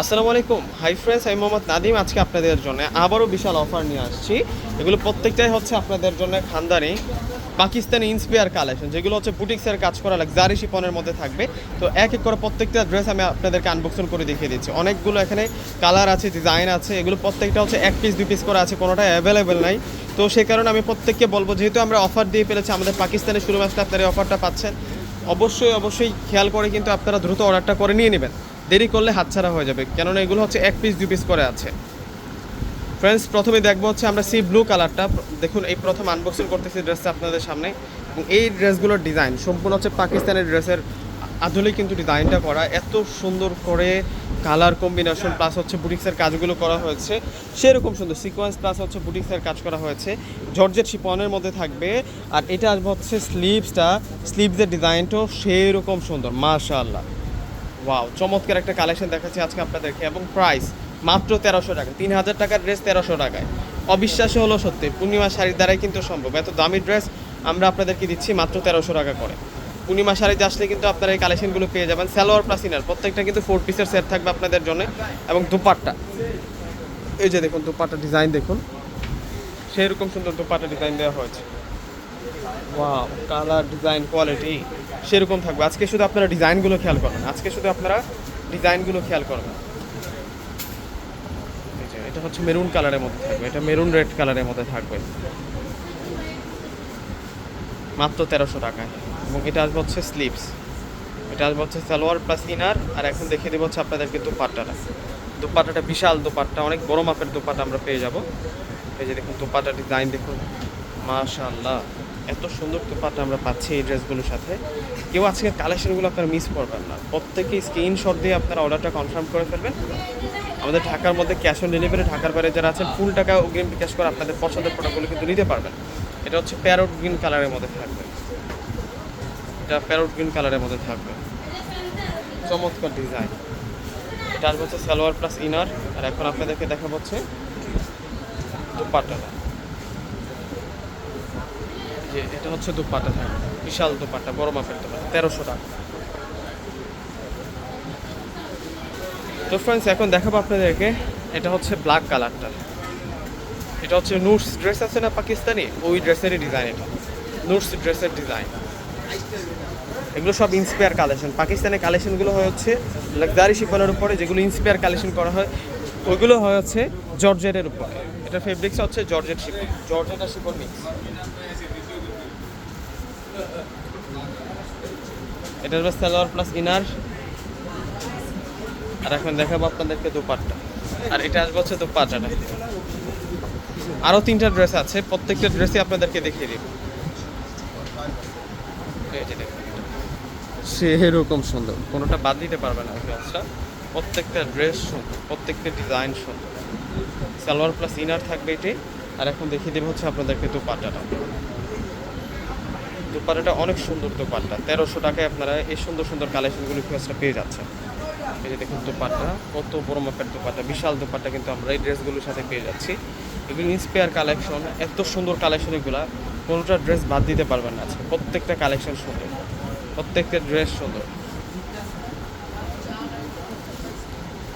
আসসালামু আলাইকুম। Hi friends আমি মোহাম্মদ নাদিম। আজকে আপনাদের জন্য আবারও বিশাল অফার নিয়ে আসছি। এগুলো প্রত্যেকটাই হচ্ছে আপনাদের জন্য খানদানি পাকিস্তানি ইন্সপায়ার কালেকশন যেগুলো হচ্ছে বুটিক্সের কাজ করা লাক্সারি শিপনের মধ্যে থাকবে। তো এক এক করে প্রত্যেকটা ড্রেস আমি আপনাদেরকে আনবক্সন করে দেখিয়ে দিচ্ছি। অনেকগুলো এখানে কালার আছে ডিজাইন আছে, এগুলো প্রত্যেকটা হচ্ছে এক পিস দুই পিস করে আছে কোনোটা অ্যাভেলেবেল নাই। তো সেই কারণে আমি প্রত্যেককে বলব, যেহেতু আমরা অফার দিয়ে ফেলেছি, আমাদের পাকিস্তানের শুরু মাসটা আপনারা অফারটা পাচ্ছেন। অবশ্যই অবশ্যই খেয়াল করে কিন্তু আপনারা দ্রুত অর্ডারটা করে নিয়ে নেবেন। দেরি করলে হাতছাড়া হয়ে যাবে। কেননা এগুলো হচ্ছে এক পিস দু পিস করে আছে। ফ্রেন্ডস প্রথমে দেখব হচ্ছে আমরা সি ব্লু কালারটা দেখুন, এই প্রথম আনবক্সিং করতেছি ড্রেসটা আপনাদের সামনে। এবং এই ড্রেসগুলোর ডিজাইন সম্পূর্ণ হচ্ছে পাকিস্তানের ড্রেসের আধুনিক কিন্তু ডিজাইনটা করা। এত সুন্দর করে কালার কম্বিনেশন প্লাস হচ্ছে বুটিক্সের কাজগুলো করা হয়েছে। সেরকম সুন্দর সিকোয়েন্স প্লাস হচ্ছে বুটিক্সের কাজ করা হয়েছে। জর্জের শিপনের মধ্যে থাকবে। আর এটা হচ্ছে স্লিভসটা স্লিভসের ডিজাইনটাও সেরকম সুন্দর, মাশাআল্লাহ। ওয়াও চমৎকার একটা কালেকশন দেখাচ্ছি আজকে আপনাদেরকে। এবং প্রাইস মাত্র তেরোশো টাকা, তিন হাজার টাকার ড্রেস তেরোশো টাকায়। অবিশ্বাসী হলো সত্যি পূর্ণিমা শাড়ির দ্বারাই কিন্তু সম্ভব। এত দামি ড্রেস আমরা আপনাদেরকে দিচ্ছি মাত্র তেরোশো টাকা করে। পূর্ণিমা শাড়িতে আসলে কিন্তু আপনারা এই কালেকশনগুলো পেয়ে যাবেন। সালোয়ার প্লাস ইনার প্রত্যেকটা কিন্তু ফোর পিসের সেট থাকবে আপনাদের জন্য। এবং দুপাট্টা। এই যে দেখুন, দুপাট্টা ডিজাইন দেখুন। সেরকম সুন্দর দুপাট্টা ডিজাইন দেওয়া হয়েছে। ওয়াও কালার, ডিজাইন, কোয়ালিটি সেরকম থাকবে। আজকে শুধু আপনারা ডিজাইনগুলো খেয়াল করবেন আজকে শুধু আপনারা ডিজাইনগুলো খেয়াল করবেন এটা হচ্ছে মেরুন কালারের মধ্যে থাকবে। এটা মেরুন রেড কালারের মধ্যে থাকবে। মাত্র তেরোশো টাকায় এবং এটা আসবে হচ্ছে স্লিভস। এটা আসবে হচ্ছে সালোয়ার প্লাস ইনার। আর এখন দেখিয়ে দেবো হচ্ছে আপনাদেরকে দুপাট্টাটা। দুপাট্টাটা বিশাল দুপাট্টা। অনেক বড় মাপের দুপাট্টা আমরা পেয়ে যাব। এই যে দেখুন দুপাট্টা ডিজাইন দেখুন। মাশাআল্লাহ। এত সুন্দর দুপাট্টা আমরা পাচ্ছি এই ড্রেসগুলোর সাথে। কেউ আজকে কালেকশনগুলো আপনারা মিস করবেন না। প্রত্যেকেই স্ক্রিনশট দিয়ে আপনারা অর্ডারটা কনফার্ম করে ফেলবেন। আমাদের ঢাকার মধ্যে ক্যাশ অন ডেলিভারি ঢাকার বাইরে যারা আছেন ফুল টাকা অগ্রিম বিকাশ করে আপনাদের পছন্দের প্রোডাক্টগুলো কিন্তু নিতে পারবেন। এটা হচ্ছে প্যারোট গ্রিন কালারের মধ্যে থাকবে। এটা প্যারোট গ্রিন কালারের মধ্যে থাকবে। চমৎকার ডিজাইন এটা হচ্ছে সালোয়ার প্লাস ইনার আর এখন আপনাদেরকে দেখা হচ্ছে দুপাট্টাটা। যে এটা হচ্ছে দুপাটা থাকবে বিশাল দুপাট্টা বড় মাপের দুপাট্টা তেরোশো টাকা। তো ফ্রেন্ডস এখন দেখাবো আপনাদেরকে, এটা হচ্ছে ব্ল্যাক কালারটা এটা হচ্ছে নুটস ড্রেস আছে না পাকিস্তানি? ওই ড্রেসেরই ডিজাইন এটা। নুটস ড্রেসের ডিজাইন এগুলো সব ইন্সপায়ার কালেকশন পাকিস্তানের কালেকশনগুলো হয় হচ্ছে লাক্সারি শিপনের উপরে যেগুলো ইন্সপায়ার কালেকশন করা হয়। ওইগুলো হয় হচ্ছে জর্জেটের উপরে। এটা ফেব্রিক্স হচ্ছে জর্জেট শিপন জর্জেট আর মিক্স এটা হচ্ছে সালোয়ার প্লাস ইনার আর এখন দেখাবো আপনাদেরকে দুপাট্টা। আর এটা আসবে হচ্ছে দুপাট্টাটা আরও তিনটা ড্রেস আছে প্রত্যেকটা ড্রেসই আপনাদেরকে দেখিয়ে দিব। সেরকম সুন্দর। কোনোটা বাদ দিতে পারবে না ড্রেসটা প্রত্যেকটা ড্রেস সুন্দর প্রত্যেকটা ডিজাইন সুন্দর সালোয়ার প্লাস ইনার থাকবে এটি। আর এখন দেখিয়ে দেবো হচ্ছে আপনাদেরকে দুপাট্টাটা দুপাট্টাটা অনেক সুন্দর দুপাট্টা। তেরোশো টাকায় আপনারা এই সুন্দর সুন্দর কালেকশনগুলো ফেসটা পেয়ে যাচ্ছেন। এই যে দেখুন দুপাট্টা, কত বড় মাপের দুপাট্টা, বিশাল দুপাট্টা কিন্তু আমরা এই ড্রেসগুলোর সাথে পেয়ে যাচ্ছি। এগুলো ইন্সপায়ার কালেকশন এত সুন্দর কালেকশন এগুলো, কোনোটা ড্রেস বাদ দিতে পারবেন না আজকে। প্রত্যেকটা কালেকশন সুন্দর। প্রত্যেকটা ড্রেস সুন্দর।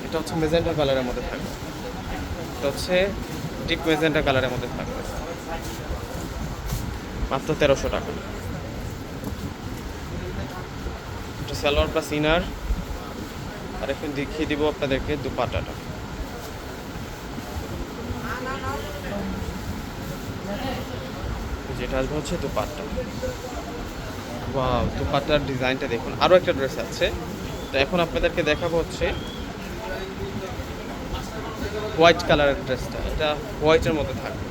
এটা হচ্ছে মেজেন্টা কালারের মধ্যে থাকবে। এটা হচ্ছে ডিপ মেজেন্টা কালারের মধ্যে থাকবে। মাত্র তেরোশো টাকা। এটা সালোয়ার প্লাস ইনার। আর এখন দেখিয়ে দিব আপনাদেরকে দুপাটাটা। যেটা আসবে হচ্ছে দুপাট্টা। ওয়াও, দুপাট্টার ডিজাইনটা দেখুন। আরও একটা ড্রেস আছে। তো এখন আপনাদেরকে দেখাবো হচ্ছে হোয়াইট কালারের ড্রেসটা। এটা হোয়াইটের মধ্যে থাকবে।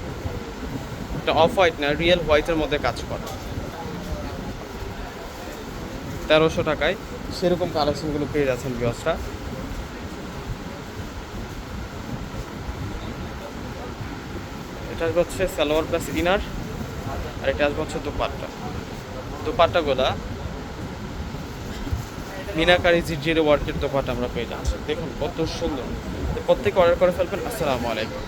এটা অফ হোয়াইট না, রিয়েল হোয়াইটের মধ্যে কাজ করা। তেরোশো টাকায় সেরকম কালেকশনগুলো পেয়ে যাচ্ছেন বিয়সরা এটা হচ্ছে সালোয়ার প্লাস ইনার, আর এটা আসবে হচ্ছে দুপাট্টা। দুপাট্টাগুলা মিনাকারি জিজির ওয়ার্কের দোপাট্টা আমরা পেয়ে যাচ্ছি। দেখুন কত সুন্দর। প্রত্যেকে অর্ডার করে ফেলবেন। আসসালামু আলাইকুম।